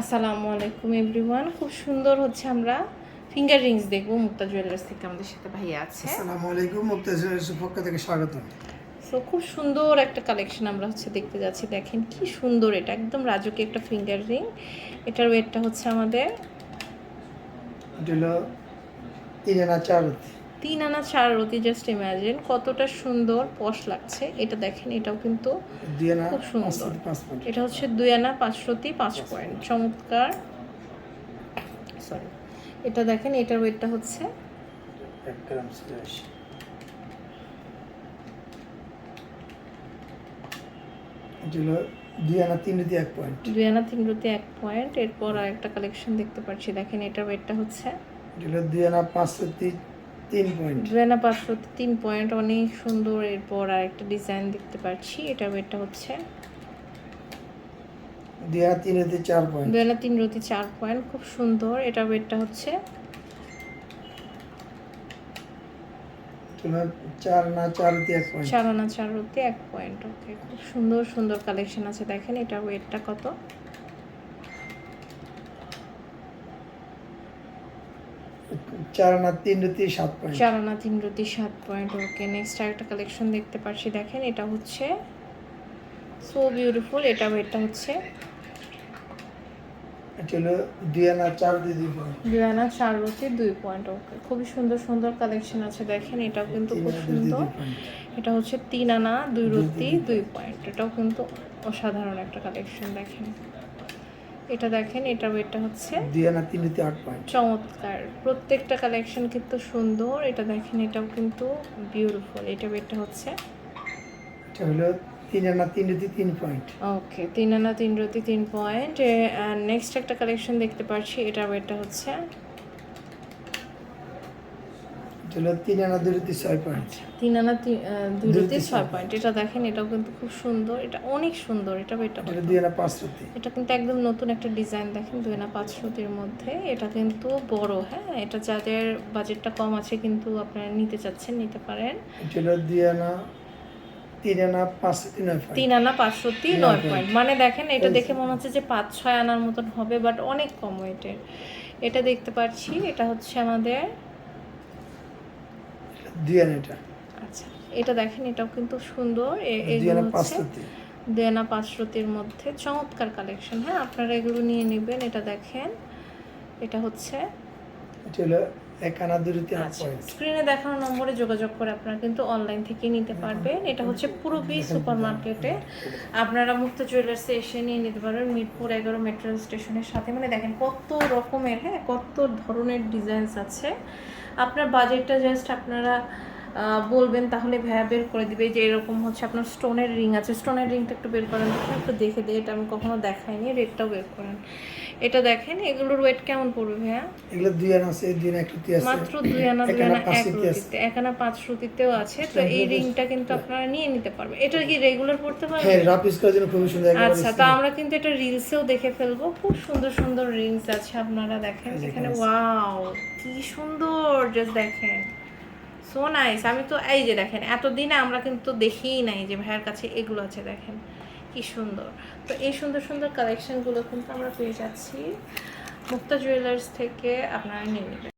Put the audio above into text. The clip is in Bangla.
আসসালামু আলাইকুম এভরিওয়ান। খুব সুন্দর হচ্ছে আমরা ফিঙ্গার রিংস দেখব মুক্তা জুয়েলার্স থেকে আমাদের সাথে ভাইয়া আছে। আসসালামু আলাইকুম মুক্তাজের পক্ষ থেকে স্বাগতম। সো খুব সুন্দর একটা কালেকশন আমরা হচ্ছে দেখতে যাচ্ছি। দেখেন কি সুন্দর এটা একদম রাজুকি একটা ফিঙ্গার রিং। এটার ওয়েটটা হচ্ছে আমাদের এটা হলো তিন আনা চার তিন আনা চার রতি জাস্ট ইমাজিন কতটা সুন্দর পশ লাগছে। এটা দেখেন এটাও কিন্তু খুব সুন্দর। এটা হচ্ছে দুই আনা পাঁচ রতি পাঁচ পয়েন্ট। চমৎকার। সরি এটা দেখেন এটার ওয়েটটা হচ্ছে দুই আনা তিন রুটি এক পয়েন্ট। দুই আনা তিন রুতে এক পয়েন্ট। এরপর আর একটা কালেকশন দেখতে পাচ্ছি। দেখেন এটার ওয়েটটা হচ্ছে দুই আনা পাঁচ রুটি তিন পয়েন্ট তিন পয়েন্ট অনেক সুন্দর। এরপর আর একটা ডিজাইন দেখতে পাচ্ছি এটার ওয়েটটা হচ্ছে। দুই তিন রুটি চার পয়েন্ট দুই তিন রুতি চার পয়েন্ট খুব সুন্দর। এটার ওয়েটটা হচ্ছে। এটা চার আনা চার রুটি এক পয়েন্ট চার আনা চার রুতি এক পয়েন্ট ওকে খুব সুন্দর সুন্দর কালেকশন আছে দেখেন এটার ওয়েটটা কত। তিন রুটি সাত পয়েন্ট চার আনা তিন রুটি সাত পয়েন্ট ওকে নেক্সট আরেকটা কালেকশন দেখতে পাচ্ছি দেখেন এটা হচ্ছে সো বিউটিফুল এটা হচ্ছে এটা হলো দুই আনা চার রুটি দুই পয়েন্ট দুই আনা চার রুটি দুই পয়েন্ট ওকে খুবই সুন্দর সুন্দর কালেকশন আছে দেখেন এটাও কিন্তু খুব সুন্দর। এটা হচ্ছে তিন আনা দুই রুটি দুই পয়েন্ট এটাও কিন্তু অসাধারণ একটা কালেকশন দেখেন। এটা দেখেন এটা ওয়েটটা হচ্ছে দিয়ানা তিনটি আট পয়েন্ট। চমৎকার। প্রত্যেকটা কালেকশন কিন্তু সুন্দর এটা দেখেন এটাও কিন্তু বিউটিফুল এটা ওয়েটটা হচ্ছে এটা হলো তিন আনা তিন রুতি তিন পয়েন্ট। ওকে তিন আনা তিন রুতি তিন পয়েন্ট নেক্সট একটা কালেকশন দেখতে পাচ্ছি এটা ওয়েটটা হচ্ছে হলো তিন আনা দুই ছয় পয়েন্ট তিন আনা তি- আহ, দুই দুই রুটি রুটি ছয় পয়েন্ট এটা দেখেন এটাও কিন্তু খুব সুন্দর। এটা অনেক সুন্দর এটা এটা এটা দুই আনা পাঁচ রুটি এটা কিন্তু একদম নতুন একটা ডিজাইন দেখেন দুই না পাঁচ সুতির মধ্যে। এটা কিন্তু বড় হ্যাঁ? এটা যাদের বাজেটটা কম আছে কিন্তু আপনারা নিতে চাচ্ছেন নিতে পারেন। এটা হলো দুই আনা তিন আনা পাঁচ রুটি নয় পয়েন্ট তিন আনা পাঁচশো তিন নয় পয়েন্ট মানে দেখেন এটা দেখে মনে হচ্ছে যে পাঁচ ছয় আনার মতন হবে বাট অনেক কম ওয়েটের এটা দেখতে পাচ্ছি এটা হচ্ছে আমাদের দুই এটা আচ্ছা এটা দেখেন এটাও কিন্তু সুন্দর। দুই এগুলো হচ্ছে দেয়ানা দেনা মধ্যে চমৎকার কালেকশন হ্যাঁ আপনারা এগুলো নিয়ে নেবেন এটা দেখেন। এটা হচ্ছে এটা হলো আট আচ্ছা স্ক্রিনে দেখানো নম্বরে যোগাযোগ করে আপনারা কিন্তু অনলাইন থেকে নিতে পারবেন। এটা হচ্ছে পুরোপি সুপার মার্কেটে আপনারা মুক্ত জুয়েলার্সে এসে নিয়ে নিতে পারবেন মিরপুর এগারো মেট্রো স্টেশনের সাথে। মানে দেখেন কত রকমের হ্যাঁ কত ধরনের ডিজাইনস আছে। আপনার বাজেটটা জাস্ট আপনারা বলবেন তাহলে ভ্যা বের করে দিবে। যে এরকম হচ্ছে আপনার স্টোনের রিং আছে। স্টোনের রিংটা একটু বের করেন। একটু দেখে দিই। এটা আমি কখনো দেখাইনি। রেটটাও বের করেন। এটা দেখেন এগুলোর ওয়েট কেমন পড়বে ভাইয়া? এগুলো দুই আনা আছে দুই আনা এক রুটি আছে। মাত্র দুই আনা দুই আনা এক। রুটিতে এক আনা পাঁচ রুটিতেও আছে। তো এই রিংটা কিন্তু আপনারা নিয়ে নিতে পারবেন। এটা কি রেগুলার পড়তে পারবেন হ্যাঁ রাপিস করার জন্য খুবই সুন্দর আচ্ছা তো আমরা কিন্তু এটা রিলসেও দেখে ফেলব। খুব সুন্দর সুন্দর রিংস আছে আপনারা দেখেন। এখানে এখানে ওয়াও কি সুন্দর! জাস্ট দেখেন। সো নাইস আমি তো এই যে দেখেন, এতদিনে আমরা কিন্তু দেখিই নাই যে ভাইয়ের কাছে এগুলো আছে, দেখেন। কি সুন্দর। তো এই সুন্দর সুন্দর কালেকশনগুলো কিন্তু আমরা পেয়ে যাচ্ছি। মুক্তা জুয়েলার্স থেকে আপনারা নিয়ে নেবেন।